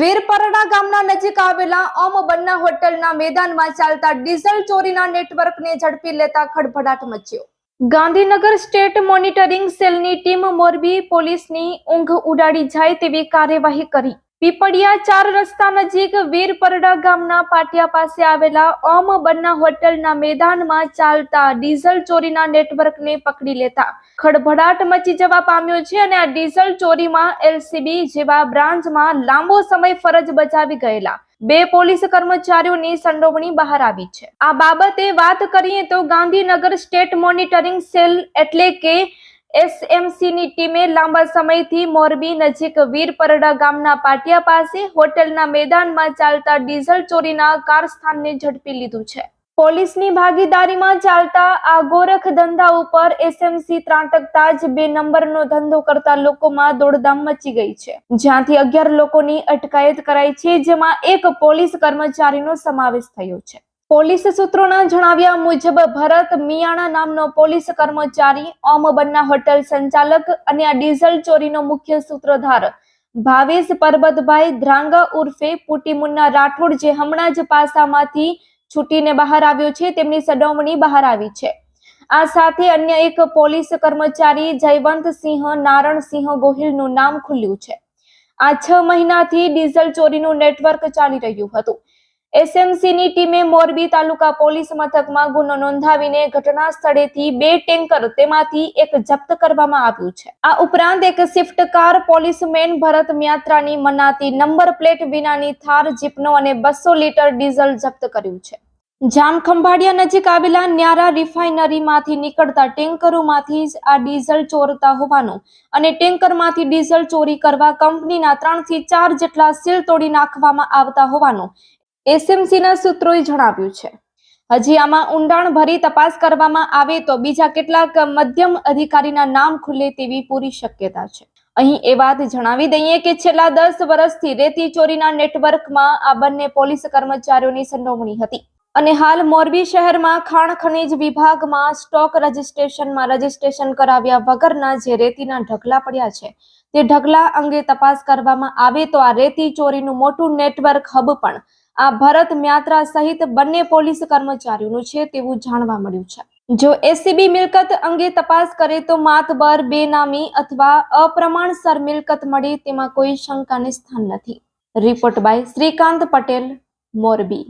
વીરપરડા ગામના નજીક આવેલા ઓમ બન્ના હોટલના મેદાનમાં ચાલતા ડીઝલ ચોરીના નેટવર્કને ઝડપી લેતા ખડભડાટ મચ્યો. ગાંધીનગર સ્ટેટ મોનિટરિંગ સેલની ટીમ મોરબી પોલીસની ઊંઘ ઉડાડી જાય તેવી કાર્યવાહી કરી. પીપળિયા ચાર રસ્તા નજીક વીરપરડા ગામના પાટિયા પાસે આવેલા ઓમ બન્ના હોટલના મેદાનમાં ચાલતા ડીઝલ ચોરીના નેટવર્કને પકડી લેતા ખડભડાટ મચી જવા પામ્યો છે અને આ ડીઝલ ચોરીમાં એલસીબી જેવા બ્રાન્ચમાં લાંબો સમય ફરજ બજાવી ગયેલા. બે પોલીસ કર્મચારીઓની સંડોવણી બહાર આવી છે. આ બાબતે વાત કરીએ તો ગાંધીનગર સ્ટેટ મોનિટરિંગ સેલ એટલે કે એસએમસી ની ટીમે લાંબા સમયથી મોરબી નજીક વીરપરડા ગામના પાટિયા પાસે હોટેલના મેદાનમાં ચાલતા ડીઝલ ચોરીના કારસ્થાનને ઝડપી લીધું છે. પોલીસની ભાગીદારીમાં ચાલતા આ ગોરખ ધંધા ઉપર એસએમસી ત્રાટકતા જ બે નંબરનો ધંધો કરતા લોકોમાં દોડધામ મચી ગઈ છે. જ્યાંથી અગિયાર લોકોની અટકાયત કરાઈ છે, જેમાં એક પોલીસ કર્મચારીનો સમાવેશ થયો છે. પોલીસ સૂત્રોના જણાવ્યા મુજબ ભરત મિયાણા નામનો પોલીસ કર્મચારી, ઓમ બન્ના સંચાલક અને આ ડીઝલ ચોરીનો મુખ્ય સૂત્રધાર. ભાવેશ પરબતભાઈ ધ્રાંગા ઉર્ફે પુટી મુન્ના રાઠોડ જે હમણાં જ પાસામાંથી છૂટીને બહાર આવ્યો છે, તેમની સડવણી બહાર આવી છે. આ સાથે અન્ય એક પોલીસ કર્મચારી જયવંતસિંહ નારણસિંહ ગોહિલનું નામ ખુલ્યું છે. આ છ મહિનાથી ડીઝલ ચોરીનું નેટવર્ક ચાલી રહ્યું હતું. એસએમસી ની ટીમે મોરબી તાલુકા પોલીસ મથકમાં ગુનો નોંધાવીને ઘટના સ્થળેથી બે ટેન્કર તેમાંથી એક જપ્ત કરવામાં આવ્યું છે. આ ઉપરાંત એક સ્વિફ્ટ કાર પોલીસમેન ભરત મ્યાત્રાની મનાતી નંબર પ્લેટ વિનાની થાર જીપનો અને બસો લીટર ડીઝલ જપ્ત કર્યું છે. જામખંભાળિયા નજીક આવેલા ન્યારા રિફાઇનરીમાંથી નીકળતા ટેન્કરોમાંથી જ આ ડીઝલ ચોરતા હોવાનું અને ટેન્કરમાંથી ડીઝલ ચોરી કરવા કંપનીના ત્રણથી ચાર જેટલા સીલ તોડી નાખવામાં આવતા હોવાનું એસએમસીના સૂત્રોએ જણાવ્યું છે. હજી આમાં ઊંડાણ ભરી તપાસ કરવામાં આવે તો બીજા કેટલાક મધ્યમ અધિકારીના નામ ખુલે તેવી પૂરી શક્યતા છે. અહીં એ વાત જણાવી દઈએ કે છેલ્લા દસ વર્ષથી રેતી ચોરીના નેટવર્કમાં આ બંને પોલીસ કર્મચારીઓની સંડોવણી હતી. અને હાલ મોરબી શહેરમાં ખાણ ખનીજ વિભાગમાં સ્ટોક રજિસ્ટ્રેશનમાં રજિસ્ટ્રેશન કરાવ્યા વગરના જે રેતીના ઢગલા પડ્યા છે, તે ઢગલા અંગે તપાસ કરવામાં આવે તો આ રેતી ચોરીનું મોટું નેટવર્ક હબ પણ આ ભરત મ્યાત્રા સહિત બંને પોલીસ કર્મચારીઓનું છે તેવું જાણવા મળ્યું છે. જો એસીબી મિલકત અંગે તપાસ કરે તો માતબર, બેનામી અથવા અપ્રમાણસર મિલકત મળી તેમાં કોઈ શંકાને સ્થાન નથી. Report by Shrikant Patel, Morbi.